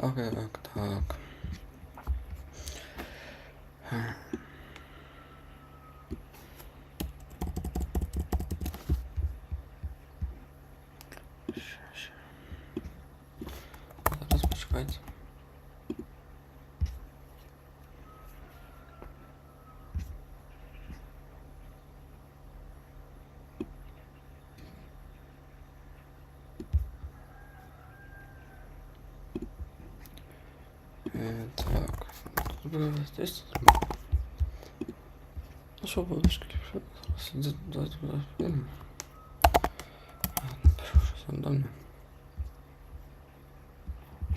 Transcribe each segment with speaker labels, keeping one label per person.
Speaker 1: Так, так, так. Тут буде здесь. Ну що будеш Зараз іди туди, туди, фільм. Ладно, пишу щось рандомне.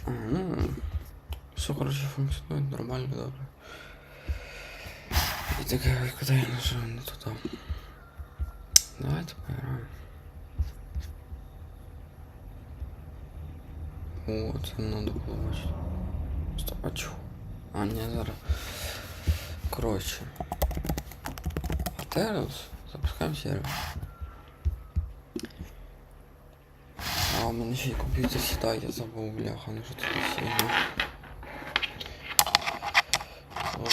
Speaker 1: Ага, ну, все, короче, функціонує нормально, добре. І таке, куди я нажав не туди. Давайте поиграем. О, це надо було бачити. Стоп, а чого? А, ні, зараз. Коротше. Атерос. Запускаємо сервер. А, у мене ще й комп'ютер сідає, я забув, бляха, ну що тут сильно.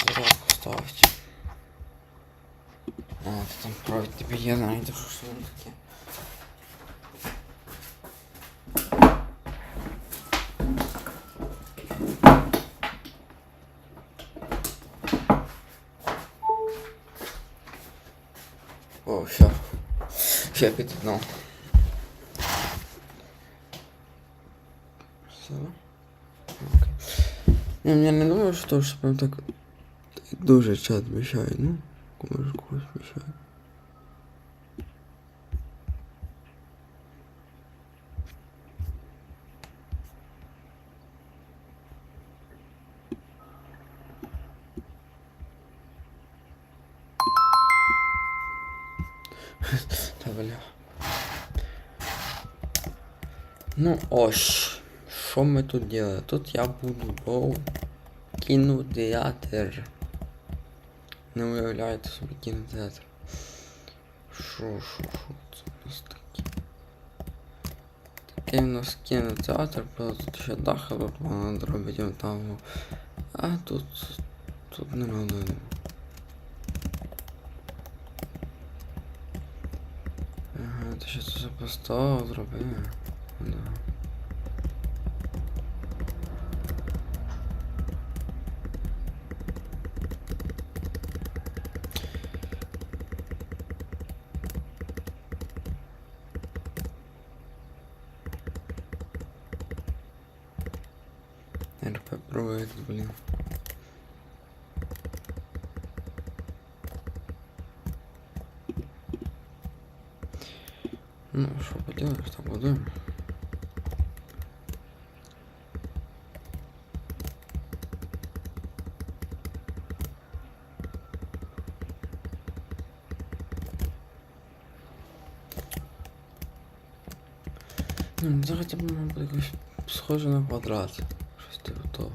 Speaker 1: Зарядку ставить. А, ти там провід тобі є, знаєте, що ж воно таке. Все під'єднав. Все. Окей. Не, я не думаю, що то, що прям так дуже чат мішає, ну, може когось мішає. Бля. Ну ось. Що ми тут делаем? Тут я буду бо кінотеатр. Не уявляєте собі кінотеатр. Шо, шо, шо, це у нас таке? Такий у нас кінотеатр, правда, тут ще дах тут вона робить там. А тут. Тут не надо. Zostało zrobione. No. provar Projekt, blin. Да, что ладуем. Ну, зараз я буду якось схоже на квадрат. Щось типу.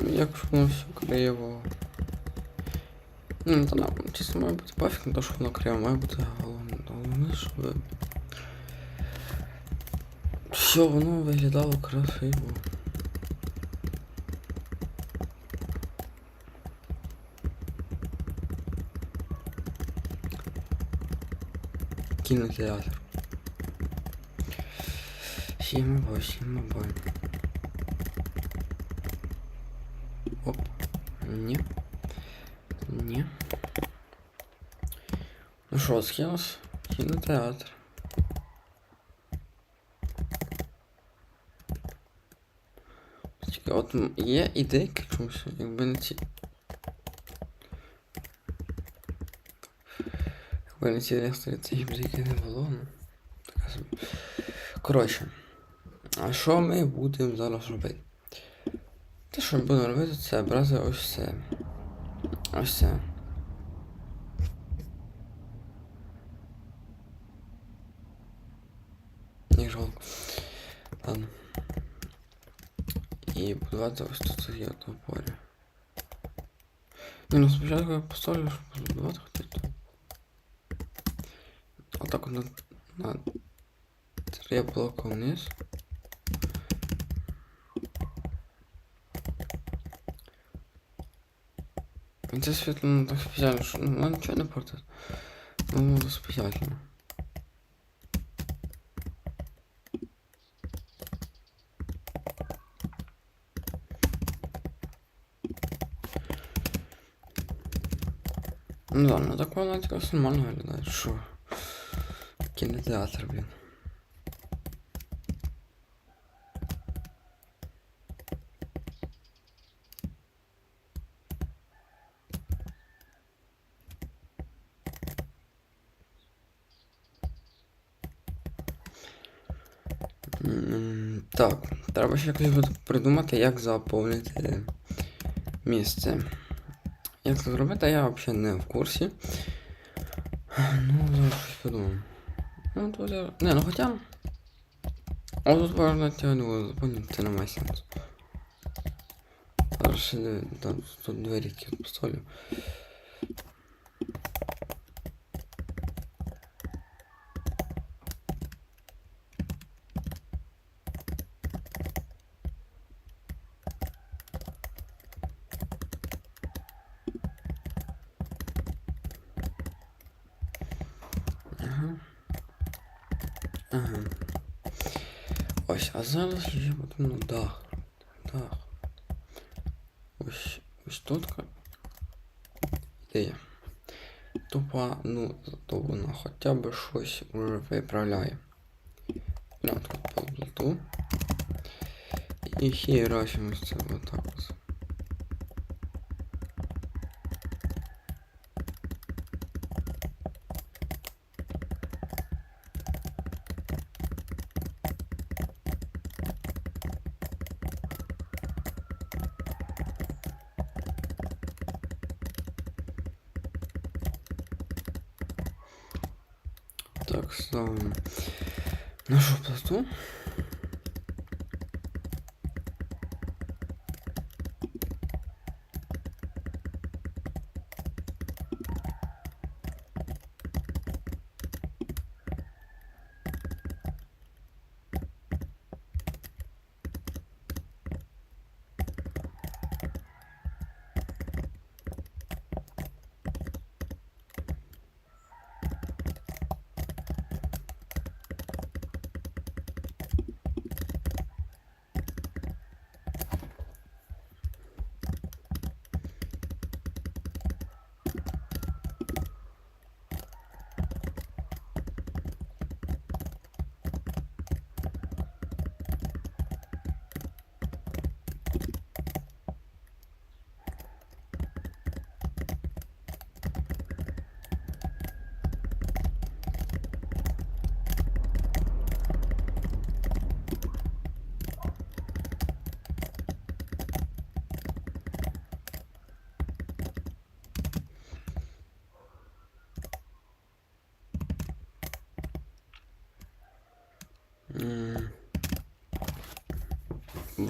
Speaker 1: Як ж воно все криво. Ну, то нам чесно має бути пофіг на те, що воно криво, має бути головне. Головне, щоб все воно виглядало красиво. Кінотеатр. Сім або сім Оп. Ні. Ні. Ну що, кимось? Кінотеатр. Тільки от є ідейки чомусь, якби не ці. Якби не ці ідейки не було, ну. Така собі. Коротше. А що ми будемо зараз робити? Що ми робити, це брати ось це. Ось це. Не жалко. Ладно. І будувати ось тут є то поле. Ні, ну спочатку я поставлю, щоб збудувати хоча то. Отак от на, на три блока вниз. Це світло ну, так спеціально, що ну, воно нічого не портить. Ну, спеціально. Ну да, ну так воно якось нормально виглядає, що. Кінотеатр, блін. Так, треба ще якось придумати, як заповнити місце. Як це зробити, я взагалі не в курсі. Ну, зараз щось подумаю. Ну, тут я... Не, ну хоча... О, тут можна тягнути, заповнити, це немає сенсу. Зараз ще там, тут двері які поставлю. Ага. Ось, а зараз ще потрібно дах. Дах. Ось, ось тут ідея. Тупа, ну, зато вона хоча б щось вже виправляє. На тут по плиту. І херачимо це отак ось. Так, ставимо нашу плиту.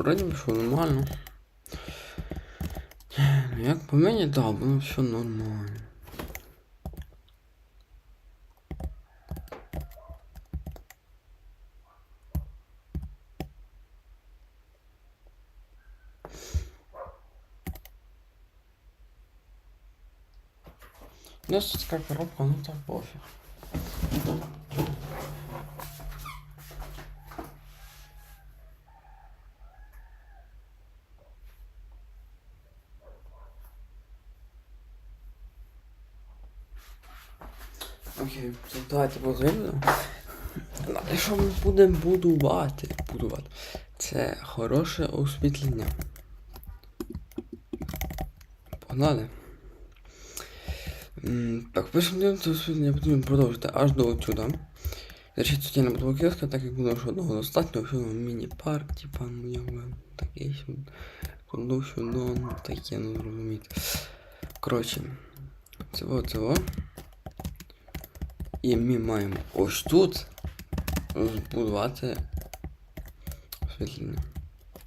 Speaker 1: вроді би що нормально. Як по мне так, да, було все нормально. Ну, тут как коробка, ну так пофиг. Окей, то давайте. Далі що ми будемо будувати? Будувати. Це хороше освітлення. Погнали. Так, пишемо це освітлення потрібно продовжити аж до отсюда. Речі, тут я не буду кioска, так як було, що одного достатньо, що міні-парк, типа, ну якби. Куди сюди, ну таке, ну зрозуміти. Коротше, цього, цього. І ми маємо ось тут збудувати освітлення.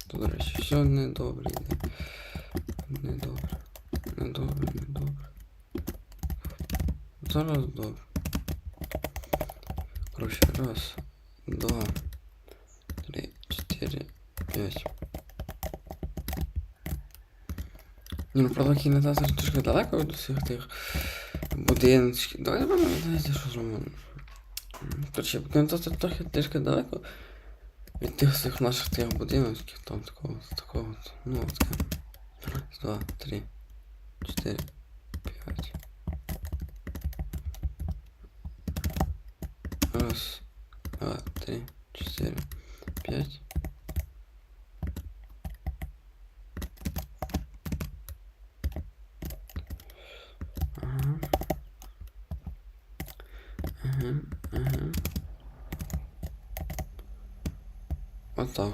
Speaker 1: Тут, до речі, все недобре йде. Недобре. Недобре, недобре. Зараз добре. Короче, раз, два, три, чотири, п'ять. Ну правда кінотеатр трішки далеко від усіх тих будиночків. Давай напевно, знаєте, що зробимо. Короче, кінотеатр трохи трішки далеко від тих всіх наших тих будиночків, там такого, такого, ну от таке. Раз, два, три, чотири, п'ять. Раз, два, три, четыре, пять. Так.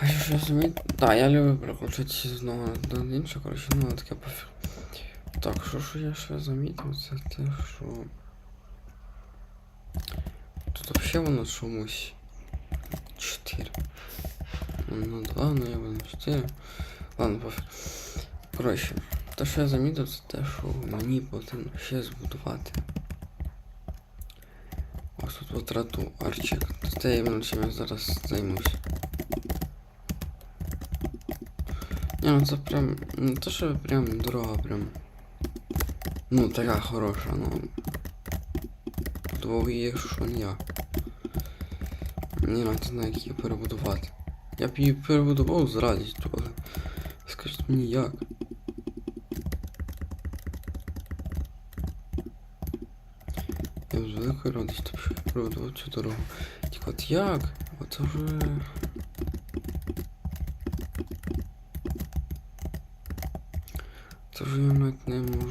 Speaker 1: А що зуміть? Так, я люблю переключатися з одного на інше, коротше, ну таке пофіг. Так, що ж я ще замітив, це те, що. Тут вообще воно чомусь 4. Ну 2, ну я воно 4. Ладно, пофіг. Коротше, те, що я замітив, це те, що мені потрібно ще збудувати. Ось тут потрату арчик. Іменно чим я зараз займусь. Ні, ну це прям. Не то, що прям дорога, прям. Ну, така хороша, ну. Двох є, що не я. Ні, навіть не знаю, як її перебудувати. Я б її перебудував з радістю, але скажіть мені як. Я з великою радістю що я перебудував цю дорогу. Тільки от як? Оце вже... Це вже я навіть не можу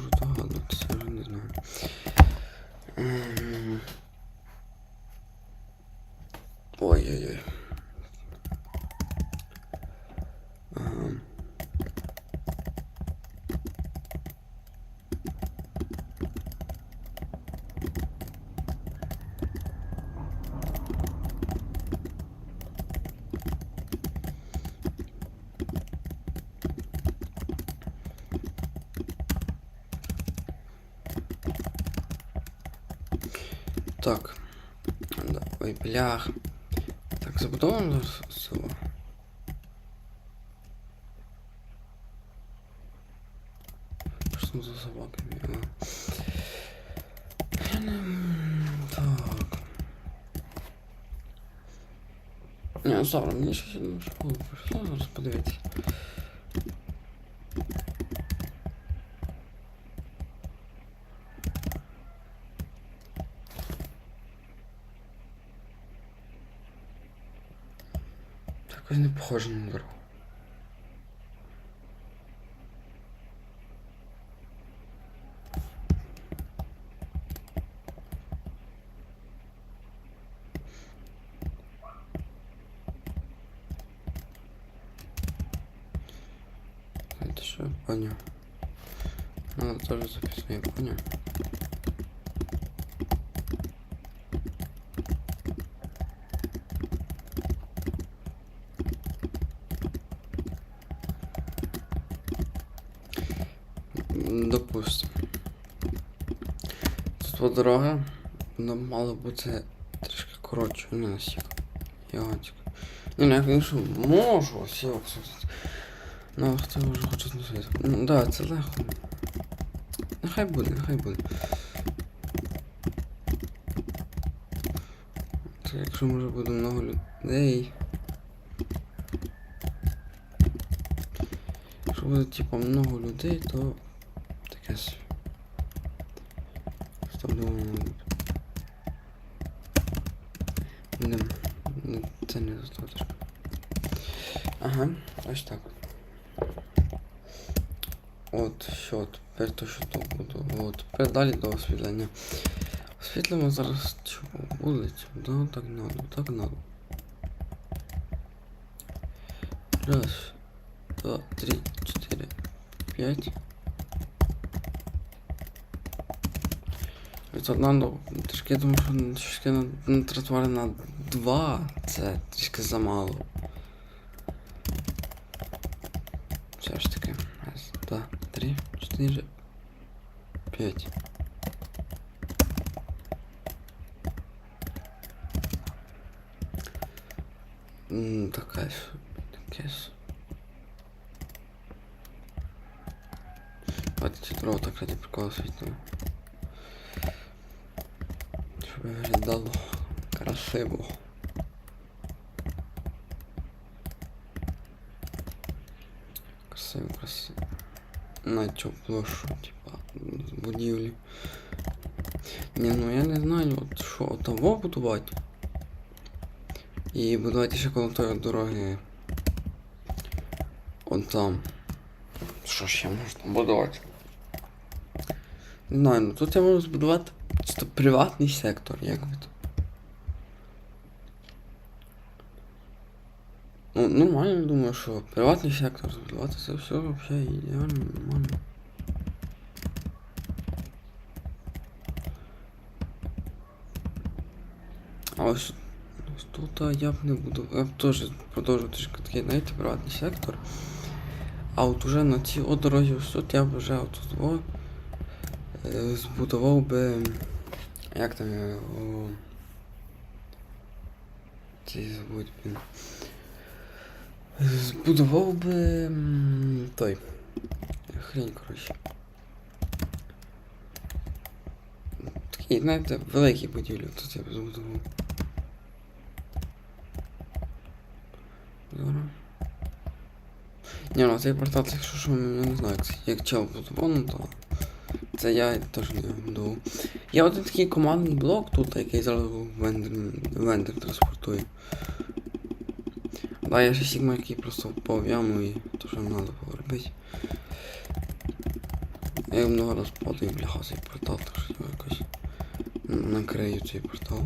Speaker 1: блях. Так, забудовуємо зараз село. Що там за собаки бігали? Я не... Так. Ні, ну, зараз мені щось одну школу прийшло, зараз подивіться. Похоже на дорогу. Это я понял. Надо тоже записать, понял. Дорога, вона мала бути трішки коротше. Ягодська. Ні, ну я, звісно, можу всі обсудити. Ну, хто вже хоче зносити. Ну, да, це легко. Нехай буде, нехай буде. Це якщо може буде много людей. Якщо буде типа много людей, то таке собі. Ось так. От, що, тепер то, що то буду. От, тепер далі до освітлення. Освітлимо зараз цю вулицю. Да, так надо, так надо. Раз, два, три, чотири, п'ять. Тут надо, трішки я думаю, що трішки на, на тротуари на два. Це трішки замало. четыре, пять. Такая такая От четвертого, кстати, прикол светил. Чтобы я дал красивую. На цю площу, типа, будівлі. Ні, ну я не знаю, от що того будувати. І будувати ще коло тої дороги. От там. Що ще можна будувати? Не знаю, ну тут я можу збудувати чисто приватний сектор, як би то. Ну, нормально, думаю, що приватний сектор збудувати це все взагалі ідеально, нормально. А ось, ось тут я б не буду. Я б теж продовжу трішки такий, знаєте, приватний сектор. А от уже на цій от дорозі тут я б вже от тут о, е, збудував би. Як там його. Цей забудь, блін. Збудував би. той. Хрень, коротше. Такий, знаєте, великий будівлю тут я б збудував. Зараз. Ні, ну цей портал, якщо що, я не знаю, як, чел будував, ну то. Це я теж не будував. Є один такий командний блок тут, який зараз вендер, вендер транспортує. Да, я ще Сігма, який просто впав в яму і то, що треба було робити. Я много раз падаю, бляха, цей портал, так що я якось накрию цей портал.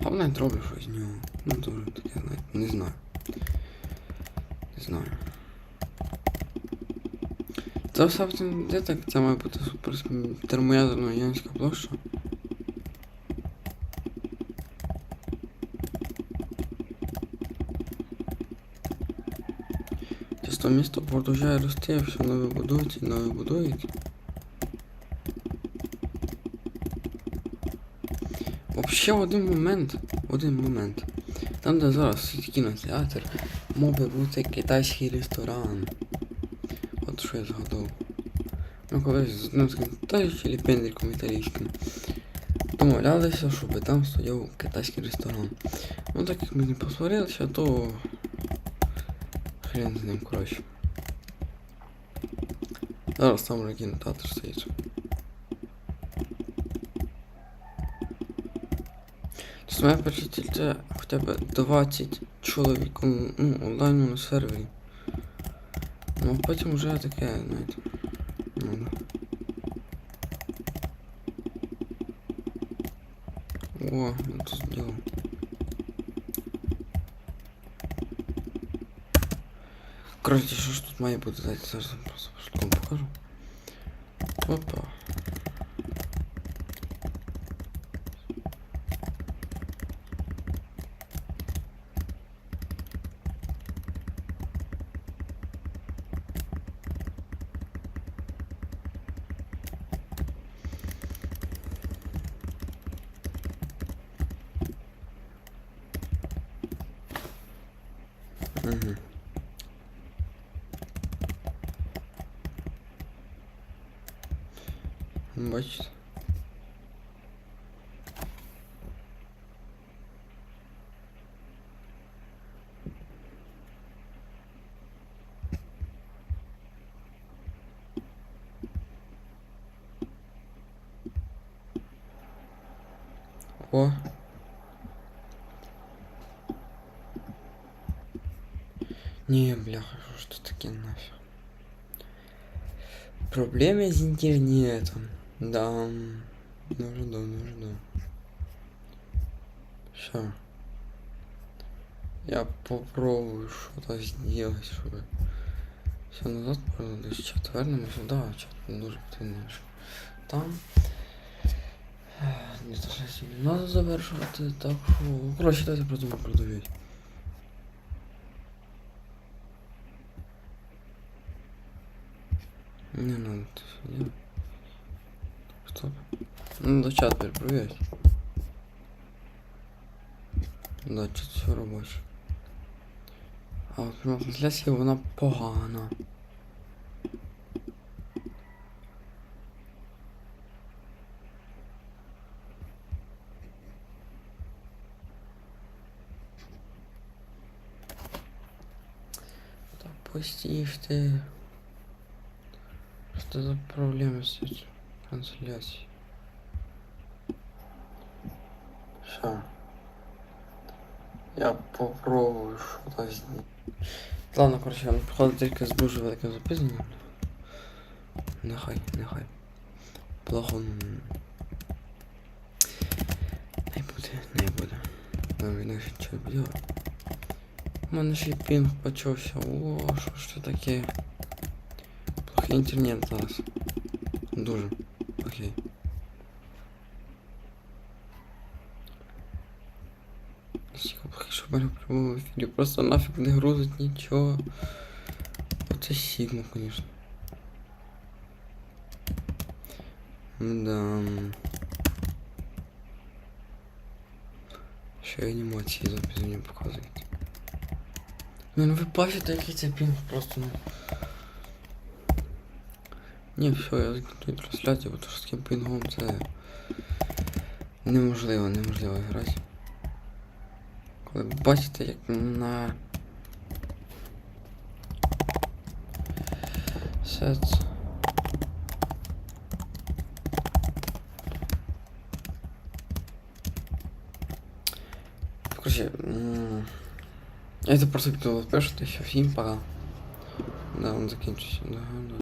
Speaker 1: А вона роблю щось з нього. Ну дуже таке, знаєте, не знаю. Не знаю. Це все в цьому де так? Це має бути супер термоядерна Янська площа. Чисто місто продовжує рости, все нове будується і нове будується. Вообще в один момент, один момент. Там, де зараз кінотеатр, мог би бути китайський ресторан. От що я згадав. Ми колись з одним та ще ліпендриком італійським. Домовлялися, щоб там стояв китайський ресторан. Ну так як ми не посварилися, то хрен з ним, коротше. Зараз там вже кінотеатр стоїть. Чесно, моя перша ціль це хоча б 20 чоловік он- ну, онлайн на сервері. Ну, а потім вже таке, знаєте. Ну, да. О, я тут зробив. Коротше, що ж тут має бути? Дайте зараз я просто шляхом покажу. Опа. по. Не, бля, что таки нафиг. Проблемы с интернетом, Да. Ну жду, ну жду. Все. Я попробую что-то сделать, чтобы... Все назад, правда, сейчас, наверное, да, что-то нужно, ты знаешь. Там Не то щось не треба завершувати, так що. Коротше, давайте просто продавити. Не надо делать. Стоп. Ну да чат теперь проверь. Да, чат все робоче. А от пряма трансляція вона погана. Так, постишь ты. Что за проблемы с этим трансляцией? Все. Я попробую что-то сделать. Ладно, короче, вам походу тільки з дуже великим запізненням. Нехай, нехай. Плохо. м, Не буде, не буде. Нам інакше нічого не буде. У мене ще й пінг почався. О, що ж це таке? Плохий інтернет зараз. Дуже. Окей. Тихо, поки що в мене в прямому ефірі. Просто нафіг не грузить нічого. Оце Сігма, конечно. Да. Ще й анімації запізні показують. Ну, ви бачите, який це пінг просто ну. Ні, все, я закінчую трансляцію, бо з таким пінгом це неможливо, неможливо грати. Коли бачите, як на сет. Короче, м, я это просто хотел пишете, що всім пора. Да, он закінчився. Да, да.